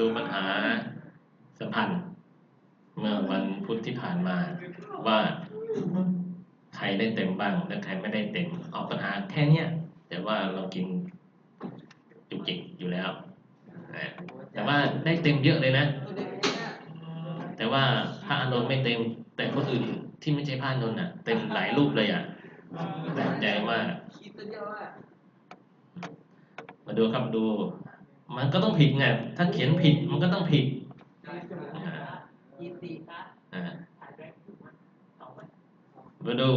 ดูปัญหาสัมพันธ์ เมื่อวันพุธที่ผ่านมาว่าใครได้เต็มบ้างและใครไม่ได้เต็มออกปัญหาแค่เนี้ยแต่ว่าเรากินจุกจิกอยู่แล้ว แต่ว่าได้เต็มเยอะเลยนะ แต่ว่าพระอานนท์ไม่เต็ม แต่คนอื่นที่ไม่ใช่พระอานนท์อะ เต็มหลายรูปเลยอะแปลกใจว่ามาดูครับดู มันก็ต้องผิดไง ถ้าเขียนผิดมันก็ต้องผิดอ่ายี่สิบอ่ามาดู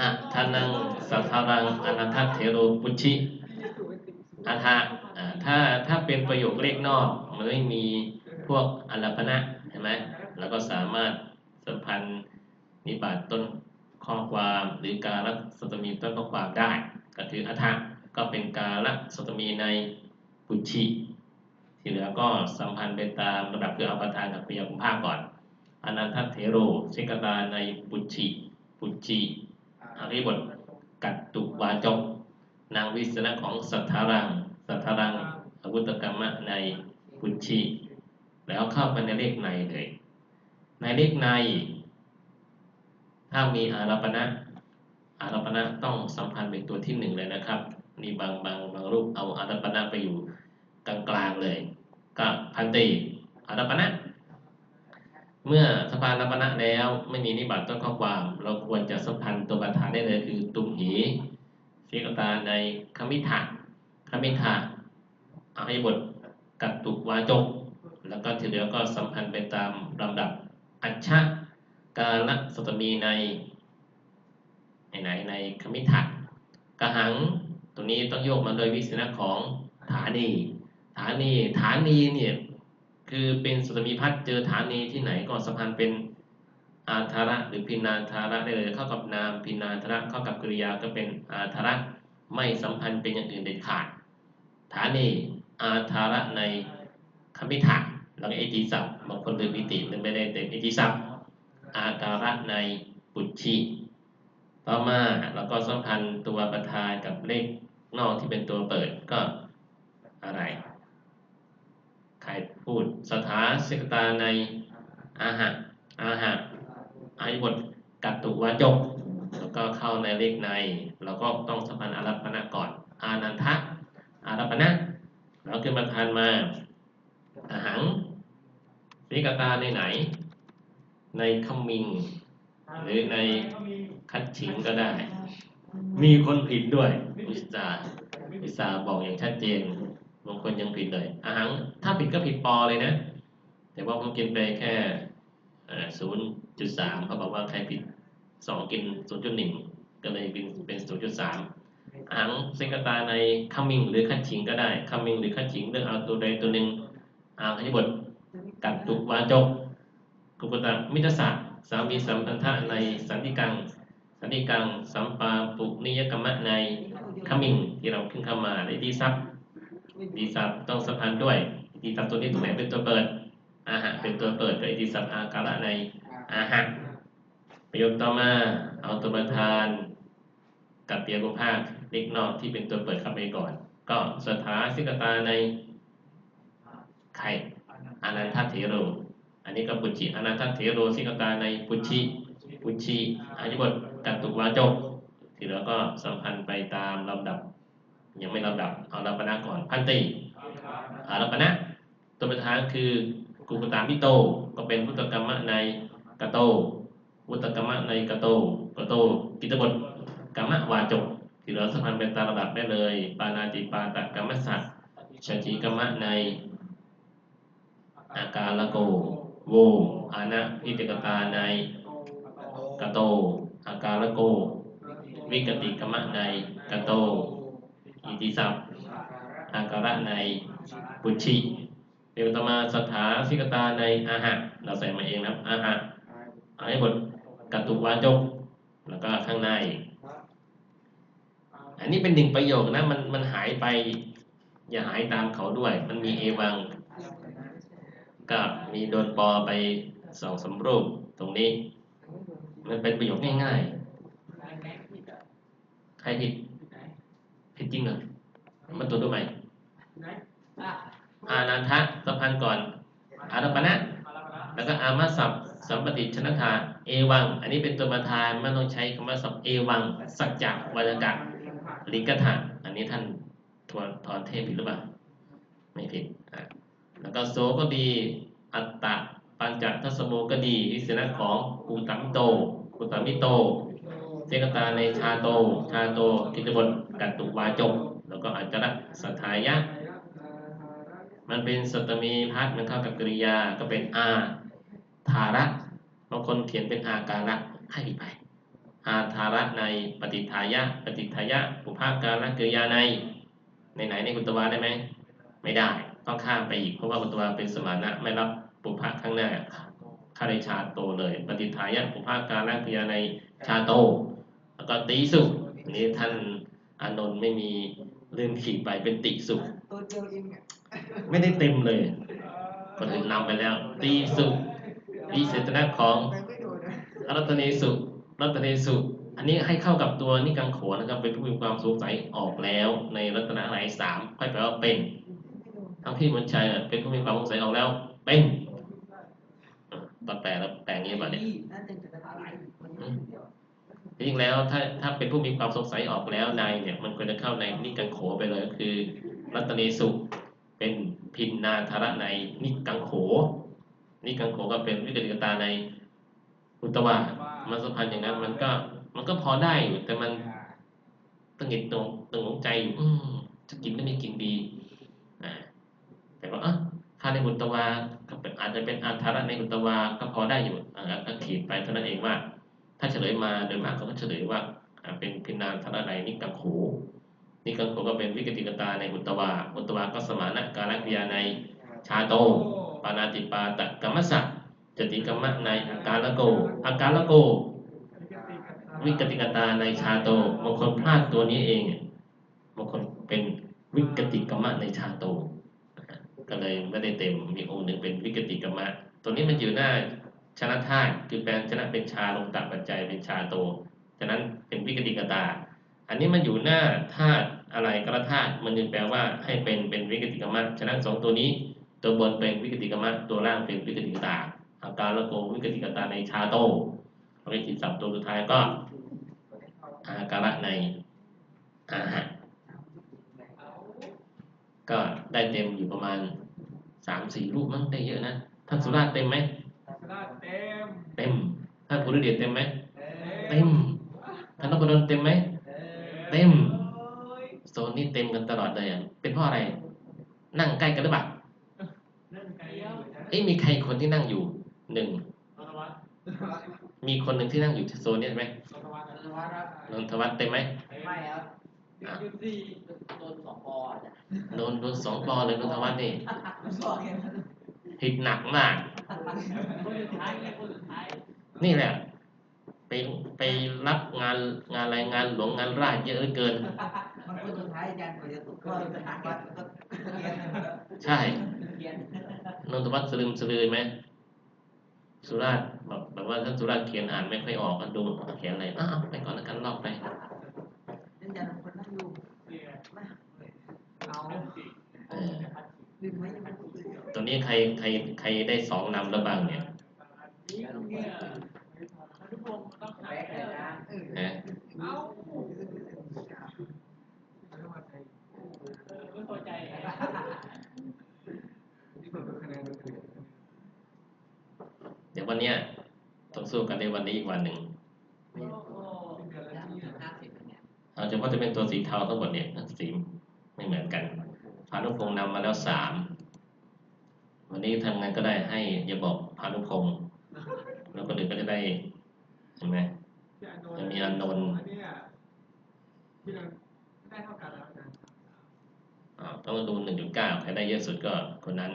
อะทานังสัทธารังอนันทัตเถโรปุชิอาทาอ่าถ้าถ้าเป็นประโยคเลขนอกมันไม่มีพวกอลาปนะใช่ไหมแล้วก็สามารถสัมพันธ์นิบาตต้นข้อความหรือการละสตมีต้นข้อความได้ ก็คืออัฏฐะก็เป็นการละสตมีใน ปุชิ ที่เหลือก็สัมพันธ์ไปตามระดับคืออาประธานกับพยาคุมภาคก่อนอนันทเถโรสิกตาในปุชิปุชิอริบทกัตตุวาจกนางวิสนะของสัทธารัง สัทธารังอาวุตกรรมะในปุชิแล้วเข้าไปในเลขในเลย ในเลขใน ถ้ามีอารปณะอารปณะต้องสัมพันธ์เป็นตัวที่หนึ่งเลยนะครับ นี่บางบางบางรูปเอาอารัปณะไปอยู่กลางๆเลย ก็พันติอารัปณะเมื่อสภารัปณะแล้วไม่มีนิบัติต้นข้อความ เราควรจะสัมพันธ์ตัวประธานได้เลยคือตุมหีเสีกตาในคมิถะคมิถะอาให้บทกัตตุวาจก แล้วก็ทีเหลือก็สัมพันธ์ไปตามลำดับอัชชะกาลสตมีในใน ไหนในคมิถะกหัง ตัวนี้ต้องโยกมาโดยวิสนะของฐานี ฐานีฐานีเนี่ยคือเป็นสตมีพัดเจอฐานีที่ไหนก็สัมพันธ์เป็นอาธาระหรือพินาธาระได้เลยเข้ากับนามพินาธาระเข้ากับกริยาก็เป็นอาธาระไม่สัมพันธ์เป็นอย่างอื่นเด็ดขาด ฐานีอาธาระในคมิถะแล้วก็เอติศัพท์บางคนลืมอิติลืมไม่ได้เต็มเอติศัพท์อาการะในปุจฉิต่อมาเราก็สัมพันธ์ตัวประธานกับเลข นอกที่เป็นตัวเปิดก็อะไร ใครพูดสถาสิกตาในอาหะอาหะอายุบทกัตตุวาจก แล้วก็เข้าในเลขใน เราก็ต้องสัมพันธ์อารัปณะก่อน อานันทะอารัปณะเราขึ้นประธานมาอาหังสิกตาในไหน ในขมิงหรือในคัดฉิงก็ได้ มีคนผิดด้วยอุตสาห์อุตสาห์บอกอย่างชัดเจนบางคนยังผิดเลยอาหังถ้าผิดก็ผิดปอเลยนะ แต่ว่าผมกินไปแค่ศูนย์จุดสามเขาบอกว่าใครผิดสองกินศูนย์จุดหนึ่งก็เลยเป็นเป็นศูนย์จุดสามอาหังเซนกตาในคัมมิงหรือคัดฉิงก็ได้คัมมิงหรือคัดฉิงเลือกเอาตัวใดตัวหนึ่งอาหังบทกัดตุกวาจกกุปตะมิตรศาสตร์สามีสัมพันธะในสันติกัง สันติกังสัมปาปุนิยกรรมะในขมิงที่เราขึ้นเข้ามาในดีซับดีซับต้องสัมพันธ์ด้วยดีซับตัวนี้ตัวไหนเป็นตัวเปิดอาหะเป็นตัวเปิดกับดีซับอาการะในอาหะประโยคต่อมาเอาตัวประธานกับเปียกุภาคเล็กนอกที่เป็นตัวเปิดเข้าไปก่อน ก็สถาสิกตาในไข่อนันทเถโร อันนี้ก็ปุจิอนันทเถโรสิกตาในปุจ ฉิปุจฉิอายุบทกัตตุวาจกที่เหลือก็สัมพันธ์ไปตามลำดับ ยังไม่ลำดับเอาลำปนะก่อนพันติอาลำปนะตัวประธานคือกุปตามิโต ก็เป็นพุทธกรรมะในกะโตพุทธกรรมะในกะโตกะโตกิตบทกรรมะวาจกที่เหลือสัมพันธ์ไปตามลำดับได้เลย ปานาติปาตกรรมสัตชจิกรรมะในอาการละโกโวอานะพิจกตาใน กะโต อาการละโก วิกติกรรมะในกะโต อิติสัพอาการะในปุชิเดวตมาสถาสิกตาในอาหะเราใส่มาเองนะอาหะอาให้บทกัตตุวาจก แล้วก็ข้างใน อันนี้เป็นหนึ่งประโยคนะ มันมันหายไป อย่าหายตามเขาด้วย มันมีเอวัง ก็มีโดนปอไปสองสามรูปตรงนี้ มันเป็นประโยคง่ายๆ ใครผิด ผิดจริงเหรอมาตัวจดูใหม่อานันทะสัมพันธ์ก่อน อารัปนะแล้วก็อามาสับสัมปติชนะทาเอวัง อันนี้เป็นตัวประธานไม่ต้องใช้คำว่าสับเอวัง สัจจะวรรกะลิกถะอันนี้ท่านทวนทอนเทพผิดหรือเปล่า ไม่ผิดอะแล้วก็โสก็ดี อัตตะ ปัญจทัศโมก็ดีวิสนะของกุตัมโตกุตัมิโตเจกตาในชาโต ชาโตกิจบทกัตตุวาจกแล้วก็อัจจระสัทธายะ มันเป็นสตมีพัดมันเข้ากับกริยาก็เป็นอาธาระบางคนเขียนเป็นอาการะให้ไป อาธาระในปฏิทายะ ปฏิทายะปุภาการะกริยาในในไหนในกุตวาได้ไหมไม่ได้ ต้องข้ามไปอีกเพราะว่ากุตวาเป็นสมานะไม่รับ ปุภะข้างหน้าข้าในชาโตเลย ปฏิทายะปุภาการะกริยาในชาโต แล้วก็ติสุอันนี้ท่านอานนท์ไม่มีลืมขีดไปเป็นติสุตัวเดียวเองอะไม่ได้เต็มเลยคนอื่นนำไปแล้วตีสุวิเศษณะของรัตนสุรัตนสุอันนี้ให้เข้ากับตัวนิกังโขนะครับ เป็นผู้มีความสงสัยออกแล้วในรัตนะไหนสามค่อยแปลว่าเป็นทั้งพี่มนชัยเป็นผู้มีความสงสัยออกแล้ว เป็น ตอนแปลแล้วแปลงี้ป่ะเนี่ยน่าจะจะอะไรมันเดียวจริงๆแล้วถ้าถ้าเป็นผู้มีความสงสัยออกแล้วในเนี่ย มันควรจะเข้าในนิกังโขไปเลยก็คือ รัตเนสุเป็นพินนาธาระในนิกังโขนิกังโขก็เป็นวิกฤตตาในอุตตวามันสัมพันธ์อย่างนั้น มันก็มันก็พอได้อยู่ แต่มันตึงหิดตรงตึงหงใจอยู่อืมจะกินก็ไม่กินดีอ่าแต่ว่าอะถ้าในอุตตวาก็เป็น อาจจะเป็นอันธาระในอุตวาก็พอได้อยู่อ่าก็ขีดไปเท่านั้นเองว่า ถ้าเฉลยมาโดยมากเขาก็เฉลยว่าเป็นพินนาธาระในนิกังโขนิกังโขก็เป็นวิกฤตตาในอุตวาอุตวาก็สมานะการกิริยาในชาโต ปานาติปาตะกรรมสัจติกรรมะในอาการละโกอาการละโก วิกติกตาในชาโตบางคนพลาดตัวนี้เองบางคนเป็นวิกติกรรมะในชาโต ก็เลยไม่ได้เต็มมีองค์หนึ่งเป็นวิกติกรรมะ ตัวนี้มันอยู่หน้าชนะธาตุคือแปลงชนะเป็นชาลงตัปัจจัยเป็นชาโตฉะนั้นเป็นวิกติกตา อันนี้มันอยู่หน้าธาตุอะไรกระธาตุมันจึงแปลว่าให้เป็นเป็นวิกติกรรมะฉะนั้นสองตัวนี้ตัวบนเป็นวิกติกรรมะตัวล่างเป็นวิกติกตาอาการละโกวิกติกตาในชาโตเราไปจิตสับตัวสุดท้ายก็อาการะในอาหะ ก็ได้เต็มอยู่ประมาณสามสี่รูปมั้งได้เยอะนะท่านสุราษฎร์เต็มไหมเต็มเต็มท่านภูริเดชเต็มไหมเต็เต็มท่านนพดลเต็มไหมเต็มโซนนี้เต็มกันตลอดเลยอะเป็นเพราะอะไร นั่งใกล้กันหรือเปล่านั่นไงเอ้ยมีใครคนที่นั่งอยู่หนึ่งนนทวัฒน์มีคนหนึ่งที่นั่งอยู่โซนนี้ไหมนนทวัฒน์นวัดครับนนทวัฒน์เต็มไหมไม่ครับ อะยี่สี่โดนสองปออะโดนโดนสองปอเลยนนทวัฒน์นี่สองเนี่ยผิดหนักมากคนสุดท้ายไงคนสุดท้าย นี่แหละ ไปไปรับงานงานอะไรงานหลวงงานราชเยอะเหลือเกินมันคนสุดท้ายอาจารย์กว่าจะตกข้อสุดท้ายก็เขียนใช่เขียนนนทวัฒน์สลืมสลือไหมสุราษฎร์แบบแบบว่าท่านสุราษฎร์เขียนอ่านไม่ค่อยออกก็ดูเขียนอะไรอ้าวไปก่อนแล้วกันลอกไป อาจารย์คนนั่งอยู่ เนี่ย มา เอาสิ เออ ลืมไว้ยังไง ตัว นี้ใครใครใครได้สองนำแล้วบ้างเนี่ยนี่เนี่ยทุกคนต้องหาแบกเลยนะเออนะเอ้าไม่พอใจเดี๋ยววันเนี้ยต้องสู้กันในวันนี้อีกวันหนึ่งโอ้โหห้าสิบเนี่ยเอาเฉพาะจะเป็นตัวสีเทาทั้งหมดเนี่ยสีไม่เหมือนกันพานุพงษ์นำมาแล้วสาม วันนี้ทำไงก็ได้ให้อย่าบอกพานุพงษ์แล้วคนอื่นก็จะได้เห็นไหมจะมีอานนท์เนี่ยที่เราได้เท่ากันต้องดูหนึ่งจุดเก้าใครได้เยอะสุดก็คนนั้น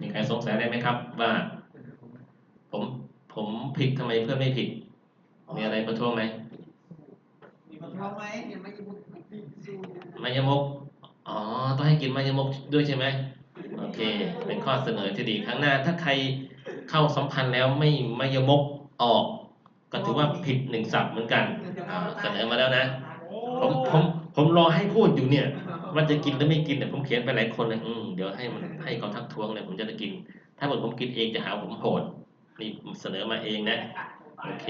มีใครสงสัยได้ไหมครับว่า ผมผมผิดทำไมเพื่อนไม่ผิด มีอะไรประท้วงไหม มีคนพร้อมไหมเนี่ยม่ยุ่งสู้มายมกอ๋อ ต้องให้กินมายมกด้วยใช่ไหมโอเค เป็นข้อเสนอที่ดีครั้งหน้า ถ้าใครเข้าสัมพันธ์แล้วไม่มายมกออก ก็ถือว่าผิดหนึ่งศัพท์เหมือนกันเสนอมาแล้วนะ ผมผมผมรอให้พูดอยู่เนี่ยว่าจะกินหรือไม่กินเนี่ยผมเขียนไปหลายคนเลยอืมเดี๋ยวให้มันให้เขาทักท้วงเลยผมจะได้กิน ถ้าเกิดผมกินเองจะหาว่าผมโหดนี่เสนอมาเองนะ โอเค